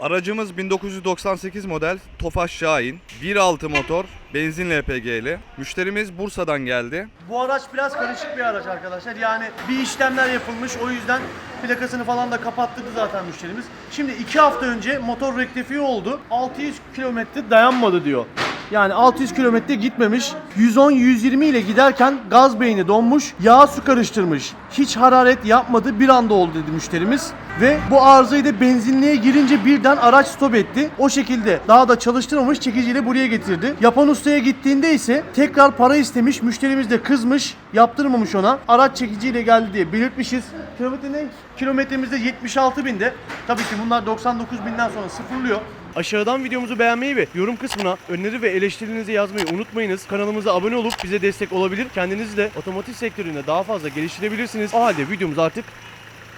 Aracımız 1998 model Tofaş Şahin. 1.6 motor, benzin LPG'li. Müşterimiz Bursa'dan geldi. Bu araç biraz karışık bir araç arkadaşlar. Yani bir işlemler yapılmış. O yüzden plakasını falan da kapattırdı zaten müşterimiz. Şimdi iki hafta önce motor rektifiye oldu. 600 kilometre dayanmadı diyor. Yani 600 kilometre gitmemiş. 110-120 ile giderken gaz beyni donmuş. Yağ su karıştırmış. Hiç hararet yapmadı. Bir anda oldu dedi müşterimiz. Ve bu arızayı da benzinliğe girince birden araç stop etti. O şekilde daha da çalıştırmamış çekiciyle buraya getirdi. Yapan ustaya gittiğinde ise tekrar para istemiş. Müşterimiz de kızmış. Yaptırmamış ona. Araç çekiciyle geldi diye belirtmişiz. Kilometre ne? Kilometremizde 76 binde. Tabii ki bunlar 99 binden sonra sıfırlıyor. Aşağıdan videomuzu beğenmeyi ve yorum kısmına öneri ve eleştirilerinizi yazmayı unutmayınız. Kanalımıza abone olup bize destek olabilir. Kendinizi de otomotiv sektöründe daha fazla geliştirebilirsiniz. O halde videomuz artık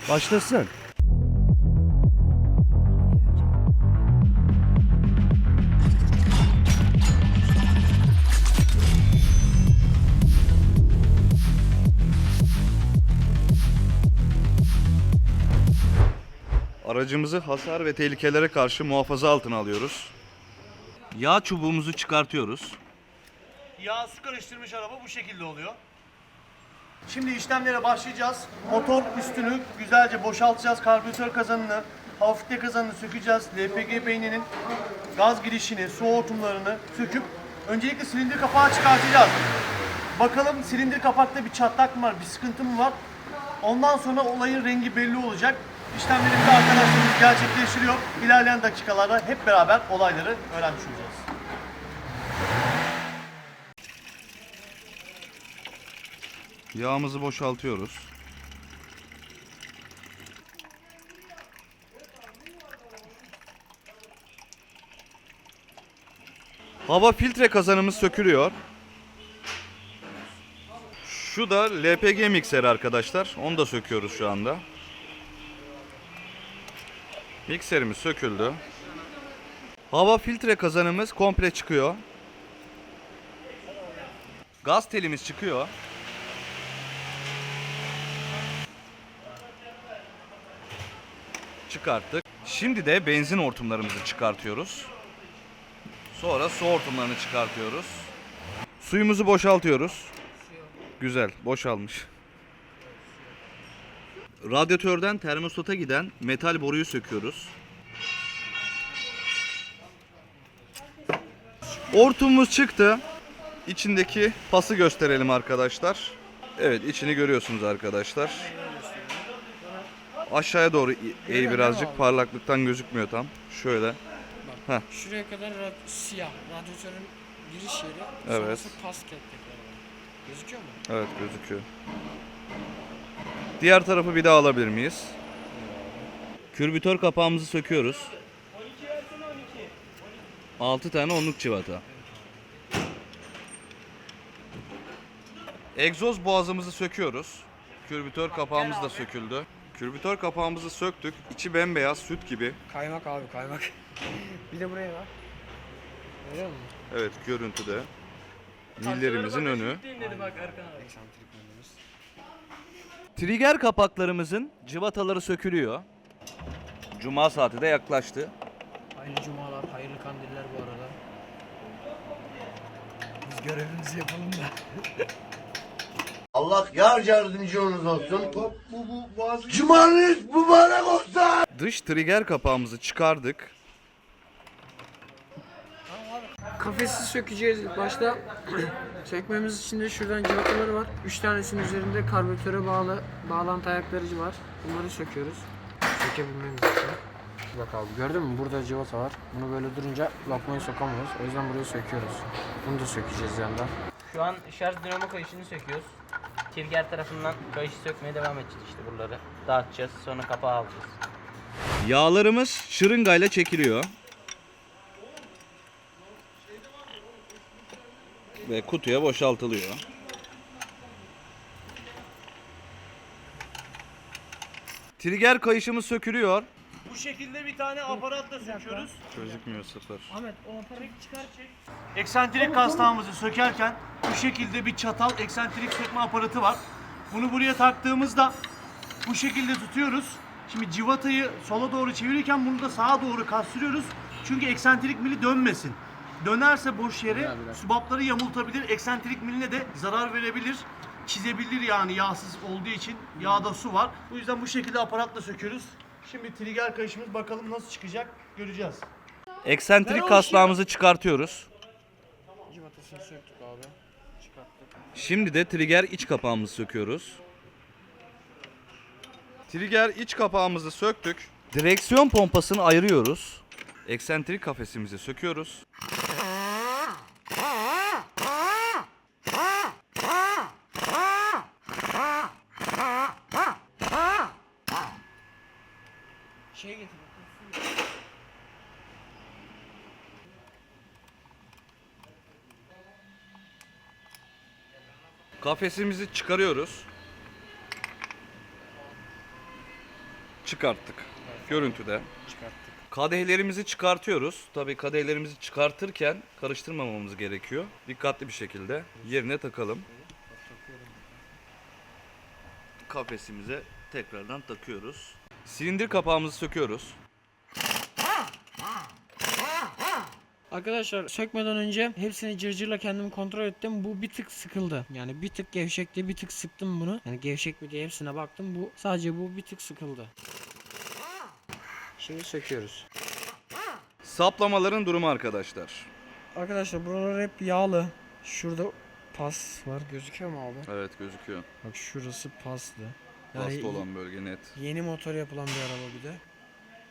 başlasın. Aracımızı hasar ve tehlikelere karşı muhafaza altına alıyoruz. Yağ çubuğumuzu çıkartıyoruz. Yağ su karıştırmış araba bu şekilde oluyor. Şimdi işlemlere başlayacağız. Motor üstünü güzelce boşaltacağız. Karbüratör kazanını, hafifte kazanını sökeceğiz. LPG beyninin gaz girişini, su hortumlarını söküp öncelikle silindir kapağı çıkartacağız. Bakalım silindir kapakta bir çatlak mı var, bir sıkıntı mı var? Ondan sonra olayın rengi belli olacak. İşlemlerimizi arkadaşlarımız gerçekleştiriyor. İlerleyen dakikalarda hep beraber olayları öğrenmiş olacağız. Yağımızı boşaltıyoruz. Hava filtre kazanımız sökülüyor. Şu da LPG mikseri arkadaşlar. Onu da söküyoruz şu anda. Mikserimiz söküldü. Hava filtre kazanımız komple çıkıyor. Gaz telimiz çıkıyor. çıkarttık. Şimdi de benzin hortumlarımızı çıkartıyoruz. Sonra su hortumlarını çıkartıyoruz. Suyumuzu boşaltıyoruz. Güzel, boşalmış. Radyatörden termostata giden metal boruyu söküyoruz. Hortumumuz çıktı. İçindeki pası gösterelim arkadaşlar. Evet, içini görüyorsunuz arkadaşlar. Aşağıya doğru eğ birazcık parlaklıktan gözükmüyor tam. Şöyle. Şuraya kadar rad- siyah. Radyatörün giriş yeri. Evet. Sonrası pasket tekrar. Gözüküyor mu? Evet gözüküyor. Diğer tarafı bir daha alabilir miyiz? Kürbütör kapağımızı söküyoruz. 6 tane onluk çivata. Egzoz boğazımızı söküyoruz. Kürbütör kapağımız da söküldü. Kürbütör kapağımızı söktük. İçi bembeyaz süt gibi. Kaymak abi kaymak. bir de buraya var. Görüyor musun? Evet görüntüde. Millerimizin önü. Eksantrik önümüz. Trigger kapaklarımızın cıvataları sökülüyor. Cuma saati de yaklaştı. Hayırlı cumalar, hayırlı kandiller bu arada. Biz görevimizi yapalım da. Allah yar yardımcınız olsun. Cumanız mübarek olsun. Dış trigger kapağımızı çıkardık. Kafesi sökeceğiz ilk başta. Sökmemiz için de şuradan cıvataları var. Üç tanesinin üzerinde karbüratöre bağlı bağlantı ayakları var. Bunları söküyoruz. Sökebilmemiz için. Bak abi gördün mü? Burada cıvata var. Bunu böyle durunca lokmayı sokamıyoruz. O yüzden burayı söküyoruz. Bunu da sökeceğiz yandan. Şu an şarj dinamo kayışını söküyoruz. Tirger tarafından kayışı sökmeye devam edeceğiz işte buraları. Dağıtacağız sonra kapağı alacağız. Yağlarımız şırıngayla çekiliyor. Ve kutuya boşaltılıyor. Trigger kayışımız sökülüyor. Bu şekilde bir tane aparatla söküyoruz. Gözükmüyor sıfır. Eksantrik kastağımızı sökerken bu şekilde bir çatal eksantrik sökme aparatı var. Bunu buraya taktığımızda bu şekilde tutuyoruz. Şimdi civatayı sola doğru çevirirken bunu da sağa doğru kastırıyoruz. Çünkü eksantrik mili dönmesin. Dönerse boş yere subapları yamultabilir. Eksantrik miline de zarar verebilir. Çizebilir yani yağsız olduğu için. Yağda su var. Bu yüzden bu şekilde aparatla söküyoruz. Şimdi trigger kayışımız bakalım nasıl çıkacak göreceğiz. Eksentrik kasnağımızı çıkartıyoruz. Civatasını söktük abi. Çıkarttık. Şimdi de trigger iç kapağımızı söküyoruz. Trigger iç kapağımızı söktük. Direksiyon pompasını ayırıyoruz. Eksentrik kafesimizi söküyoruz. Şey getir. Kafesimizi çıkarıyoruz. Çıkarttık. Görüntüde. Çıkarttık. Kadehlerimizi çıkartıyoruz. Tabii kadehlerimizi çıkartırken karıştırmamamız gerekiyor. Dikkatli bir şekilde yerine takalım. Kafesimize tekrardan takıyoruz. Silindir kapağımızı söküyoruz. Arkadaşlar sökmeden önce hepsini cırcırla kendimi kontrol ettim. Bu bir tık sıkıldı. Yani bir tık gevşekti, bir tık sıktım bunu. Yani gevşek mi diye hepsine baktım. Bu sadece bu bir tık sıkıldı. Şimdi söküyoruz. Saplamaların durumu arkadaşlar. Arkadaşlar buralar hep yağlı. Şurada pas var. Gözüküyor mu abi? Evet gözüküyor. Bak şurası paslı. Hasta olan bölge net. Yeni motor yapılan bir araba bir de.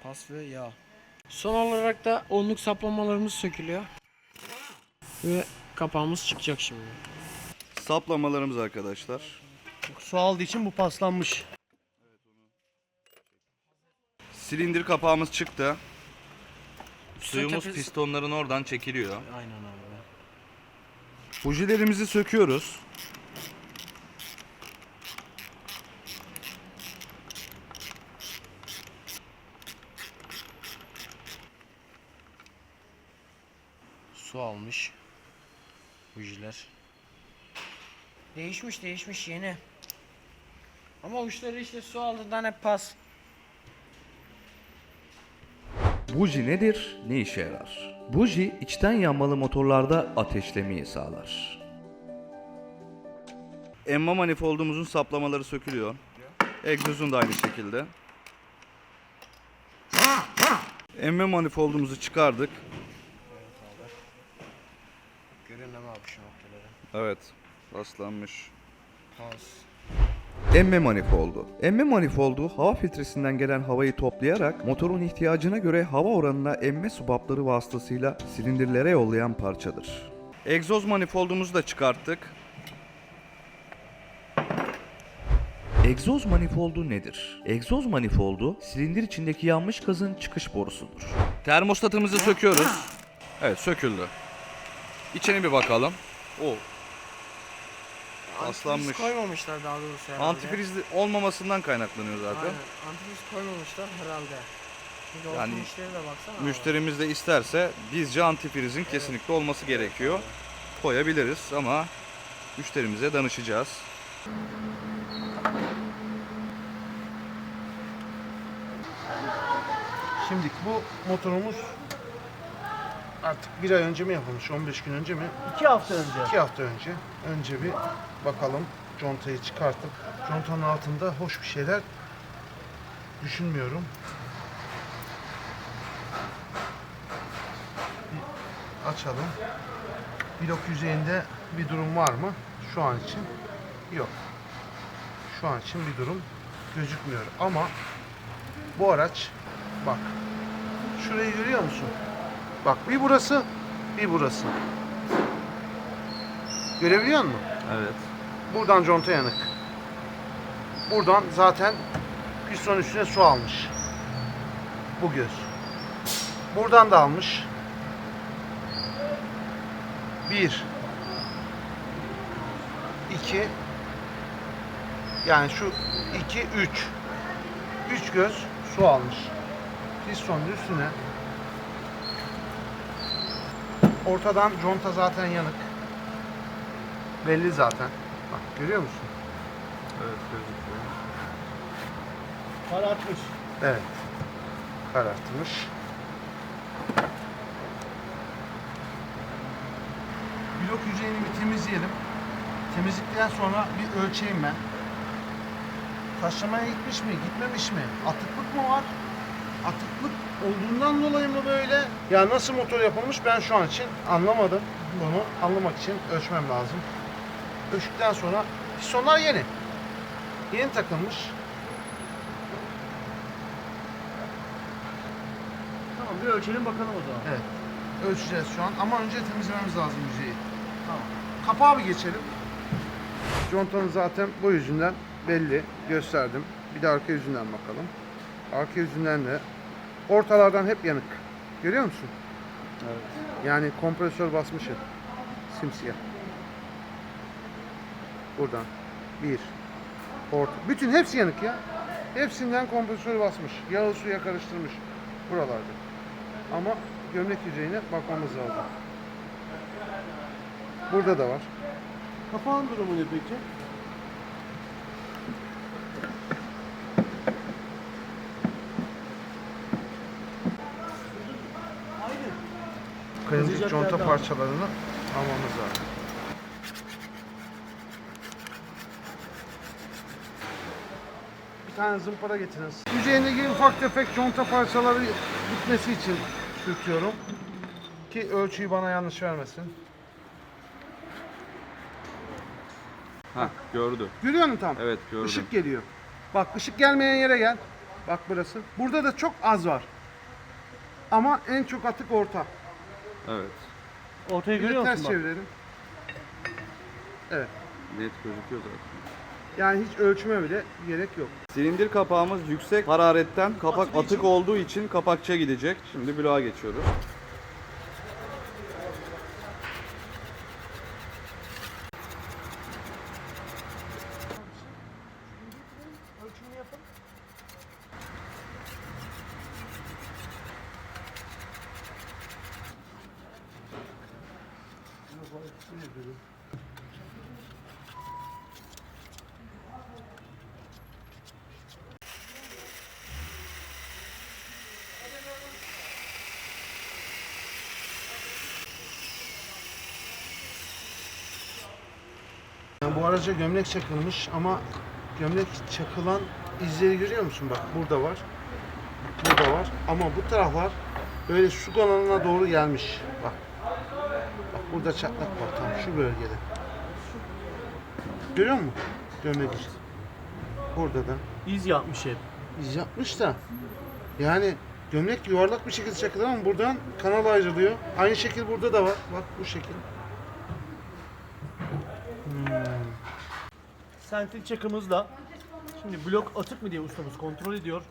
Pas ve yağ. Son olarak da onluk saplamalarımız sökülüyor. Ve kapağımız çıkacak şimdi. Saplamalarımız arkadaşlar. Su aldığı için bu paslanmış. Silindir kapağımız çıktı. Suyumuz tepesi- pistonların oradan çekiliyor. Aynen abi. Bujilerimizi söküyoruz. Su almış. Bujiler. Değişmiş değişmiş yeni. Ama uçları işte su aldığından hep pas. Buji nedir? Ne işe yarar? Buji içten yanmalı motorlarda ateşlemeyi sağlar. Emma manifoldumuzun saplamaları sökülüyor. Egzozun da aynı şekilde. Emme manifoldumuzu çıkardık. Görüyor musun abi şu noktaları? Evet, paslanmış. Pas. Emme manifoldu. Emme manifoldu hava filtresinden gelen havayı toplayarak motorun ihtiyacına göre hava oranına emme subapları vasıtasıyla silindirlere yollayan parçadır. Egzoz manifoldumuzu da çıkarttık. Egzoz manifoldu nedir? Egzoz manifoldu silindir içindeki yanmış gazın çıkış borusudur. Termostatımızı söküyoruz. Evet, söküldü. İçine bir bakalım. O Paslanmış. Antifriz koymamışlar daha doğrusu herhalde. antifrizli olmamasından kaynaklanıyor zaten. Aynen. Antifriz koymamışlar herhalde. Çünkü Yani müşteri de baksana. Müşterimiz de isterse bizce antifrizin kesinlikle olması gerekiyor. Koyabiliriz ama müşterimize danışacağız. Şimdi bu motorumuz Artık bir ay önce mi yapılmış, 15 gün önce mi? iki hafta önce. İki hafta önce. Önce bir bakalım contayı çıkartıp contanın altında hoş bir şeyler düşünmüyorum. Bir açalım. Blok yüzeyinde bir durum var mı? Şu an için yok. Şu an için bir durum gözükmüyor. Ama bu araç bak şurayı görüyor musun? Bak bir burası, bir burası. Görebiliyor musun? Evet. Buradan conta yanık. Buradan zaten piston üstüne su almış. Bu göz. Buradan da almış. Bir. iki, Yani şu iki, üç. Üç göz su almış. Pistonun üstüne Ortadan conta zaten yanık. Belli zaten. Bak görüyor musun? Evet gözüküyor. Karartmış. Evet. Karartmış. Blok yüzeyini bir temizleyelim. Temizlikten sonra bir ölçeyim ben. Taşlamaya gitmiş mi, gitmemiş mi? Atıklık mı var? Atıklık olduğundan dolayı mı böyle? Ya nasıl motor yapılmış ben şu an için anlamadım. Bunu anlamak için ölçmem lazım. Ölçtükten sonra pistonlar yeni. Yeni takılmış. Tamam bir ölçelim bakalım o zaman. Evet. Ölçeceğiz şu an ama önce temizlememiz lazım yüzeyi. Tamam. Kapağı bir geçelim. Contanın zaten bu yüzünden belli. Gösterdim. Bir de arka yüzünden bakalım. Arka yüzünden de ortalardan hep yanık. Görüyor musun? Evet. Yani kompresör basmış hep. Simsiyah. Buradan. Bir. Orta. Bütün hepsi yanık ya. Hepsinden kompresör basmış. Yağı suya karıştırmış. Buralarda. Ama gömlek yüzeyine bakmamız lazım. Burada da var. Kapağın durumu ne peki? Kırmızı conta parçalarını almamız lazım. Bir tane zımpara getirin. Yüzeyindeki ufak tefek conta parçaları gitmesi için sürtüyorum. Ki ölçüyü bana yanlış vermesin. Ha gördü. Görüyor musun tam? Evet gördüm. Işık geliyor. Bak ışık gelmeyen yere gel. Bak burası. Burada da çok az var. Ama en çok atık orta. Evet. Ortaya Bir de görüyor ters musun bak? çevirelim. Evet. Net gözüküyor zaten. Yani hiç ölçme bile gerek yok. Silindir kapağımız yüksek hararetten kapak atık olduğu için kapakça gidecek. Şimdi bloğa geçiyoruz. Bu araca gömlek çakılmış ama gömlek çakılan izleri görüyor musun? Bak burada var. Burada var. Ama bu taraflar böyle su kanalına doğru gelmiş. Bak. Burada çatlak var tam şu bölgede. Görüyor musun? Gömlek izi. Burada da İz yapmış hep. iz yapmış da. Yani gömlek yuvarlak bir şekilde çakılır ama buradan kanal ayrılıyor. Aynı şekil burada da var. Bak bu şekil. Sentil çakımızla şimdi blok atık mı diye ustamız kontrol ediyor.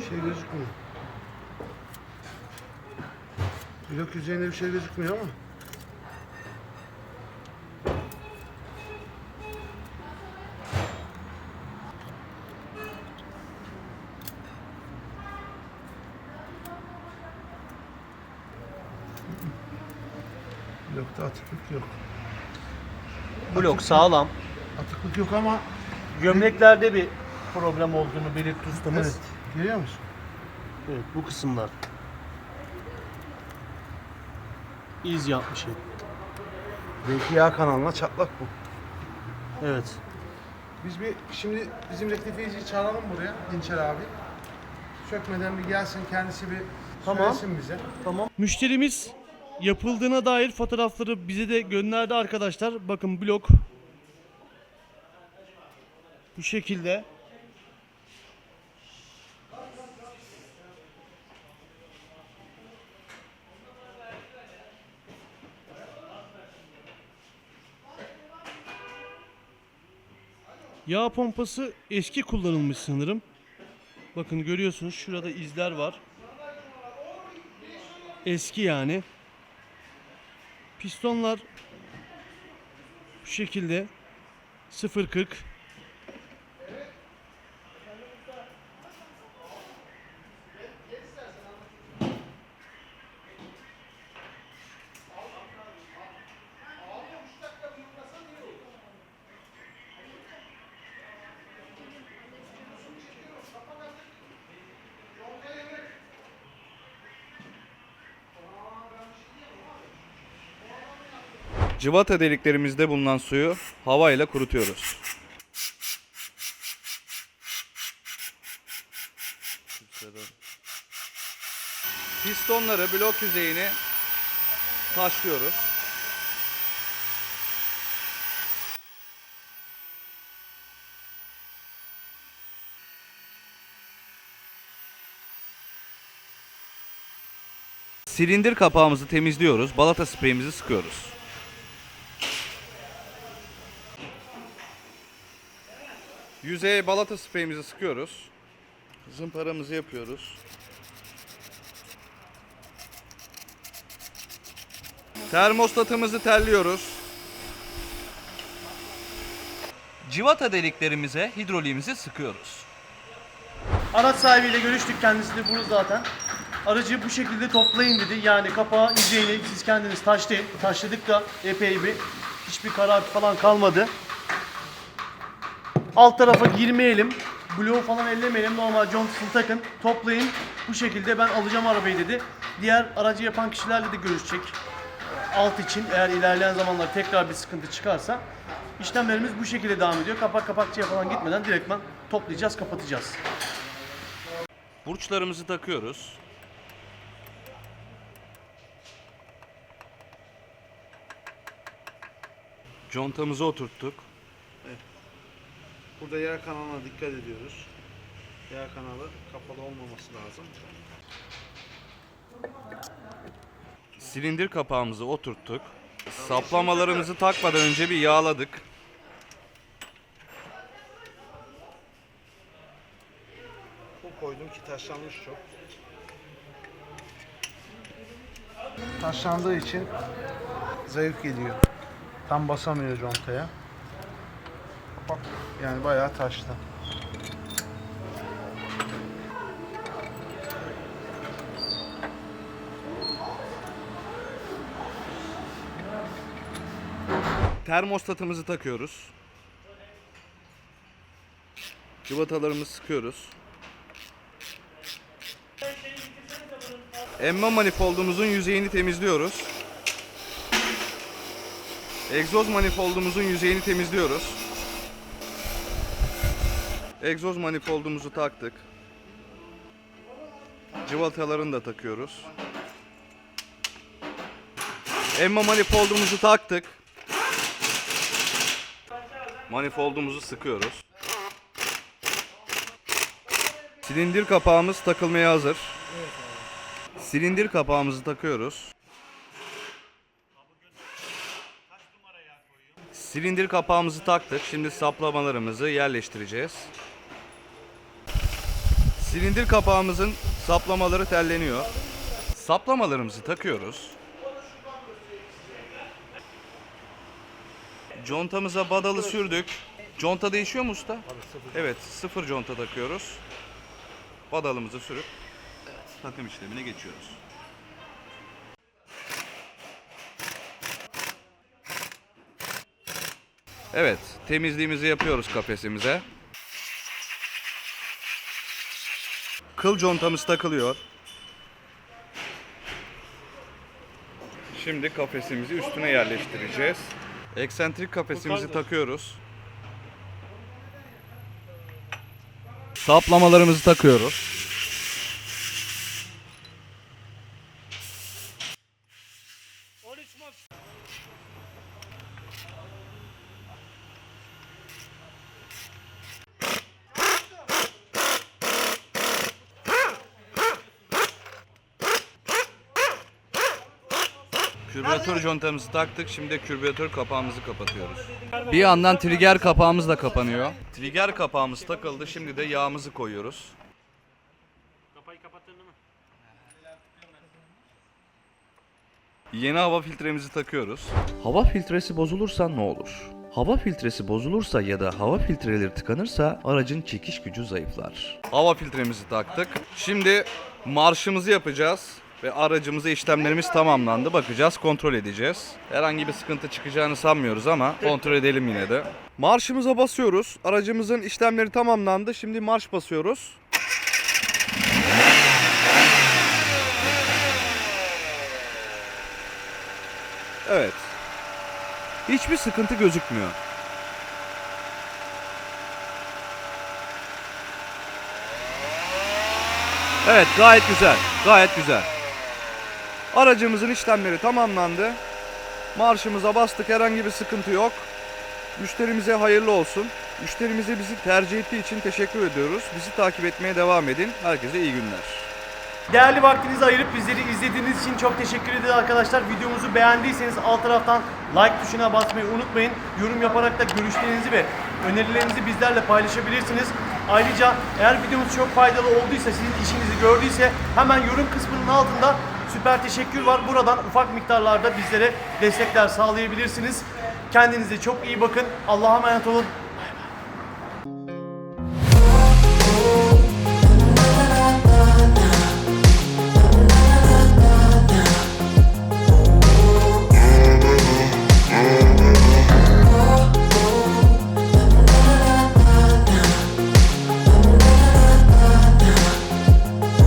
Bir şey gözükmüyor. Blok yüzeyinde bir şey gözükmüyor ama. Blokta atıklık yok. Blok sağlam. Atıklık yok ama Gömleklerde bir problem olduğunu belirtti ustamız. evet. Görüyor musun? Evet, bu kısımlar. İz yapmış hep. Belki yağ kanalına çatlak bu. Evet. Biz bir şimdi bizim rektifiyeciyi çağıralım buraya Dinçer abi. Sökmeden bir gelsin kendisi bir Tamam. söylesin bize. Tamam. Müşterimiz yapıldığına dair fotoğrafları bize de gönderdi arkadaşlar. Bakın blok bu şekilde. Yağ pompası eski kullanılmış sanırım. Bakın görüyorsunuz şurada izler var. Eski yani. Pistonlar bu şekilde 0.40 Cıvata deliklerimizde bulunan suyu havayla kurutuyoruz. Pistonları blok yüzeyini taşlıyoruz. Silindir kapağımızı temizliyoruz. Balata spreyimizi sıkıyoruz. Yüzeye balata spreyimizi sıkıyoruz. Zımparamızı yapıyoruz. Termostatımızı terliyoruz. Civata deliklerimize hidroliğimizi sıkıyoruz. Araç sahibiyle görüştük kendisi de burada zaten. Aracı bu şekilde toplayın dedi. Yani kapağı yüzeyini siz kendiniz taşlayın. Taşladık da epey bir hiçbir karar falan kalmadı. Alt tarafa girmeyelim. Bloğu falan ellemeyelim. Normal contasını takın. Toplayın. Bu şekilde ben alacağım arabayı dedi. Diğer aracı yapan kişilerle de görüşecek. Alt için eğer ilerleyen zamanlar tekrar bir sıkıntı çıkarsa işlemlerimiz bu şekilde devam ediyor. Kapak kapakçıya falan gitmeden direktman toplayacağız, kapatacağız. Burçlarımızı takıyoruz. Contamızı oturttuk. Burada yağ kanalına dikkat ediyoruz. Yağ kanalı kapalı olmaması lazım. Silindir kapağımızı oturttuk. Saplamalarımızı takmadan önce bir yağladık. Bu koydum ki taşlanmış çok. Taşlandığı için zayıf geliyor. Tam basamıyor contaya. Bak yani bayağı taştı. Termostatımızı takıyoruz. Cıvatalarımızı sıkıyoruz. Emme manifoldumuzun yüzeyini temizliyoruz. Egzoz manifoldumuzun yüzeyini temizliyoruz. Egzoz manifoldumuzu taktık. Cıvatalarını da takıyoruz. Emme manifoldumuzu taktık. Manifoldumuzu sıkıyoruz. Silindir kapağımız takılmaya hazır. Silindir kapağımızı takıyoruz. Silindir kapağımızı taktık. Şimdi saplamalarımızı yerleştireceğiz. Silindir kapağımızın saplamaları telleniyor. Saplamalarımızı takıyoruz. Contamıza badalı sürdük. Conta değişiyor mu usta? Evet, sıfır conta takıyoruz. Badalımızı sürüp takım işlemine geçiyoruz. Evet, temizliğimizi yapıyoruz kafesimize. Kıl contamız takılıyor. Şimdi kafesimizi üstüne yerleştireceğiz. Eksentrik kafesimizi takıyoruz. Saplamalarımızı takıyoruz. Kürbüratör contamızı taktık. Şimdi kürbüratör kapağımızı kapatıyoruz. Bir yandan trigger kapağımız da kapanıyor. Trigger kapağımız takıldı. Şimdi de yağımızı koyuyoruz. Yeni hava filtremizi takıyoruz. Hava filtresi bozulursa ne olur? Hava filtresi bozulursa ya da hava filtreleri tıkanırsa aracın çekiş gücü zayıflar. Hava filtremizi taktık. Şimdi marşımızı yapacağız ve aracımıza işlemlerimiz tamamlandı. Bakacağız, kontrol edeceğiz. Herhangi bir sıkıntı çıkacağını sanmıyoruz ama kontrol edelim yine de. Marşımıza basıyoruz. Aracımızın işlemleri tamamlandı. Şimdi marş basıyoruz. Evet. Hiçbir sıkıntı gözükmüyor. Evet gayet güzel. Gayet güzel. Aracımızın işlemleri tamamlandı. Marşımıza bastık herhangi bir sıkıntı yok. Müşterimize hayırlı olsun. Müşterimize bizi tercih ettiği için teşekkür ediyoruz. Bizi takip etmeye devam edin. Herkese iyi günler. Değerli vaktinizi ayırıp bizleri izlediğiniz için çok teşekkür ederiz arkadaşlar. Videomuzu beğendiyseniz alt taraftan like tuşuna basmayı unutmayın. Yorum yaparak da görüşlerinizi ve önerilerinizi bizlerle paylaşabilirsiniz. Ayrıca eğer videomuz çok faydalı olduysa, sizin işinizi gördüyse hemen yorum kısmının altında süper teşekkür var. Buradan ufak miktarlarda bizlere destekler sağlayabilirsiniz. Kendinize çok iyi bakın. Allah'a emanet olun.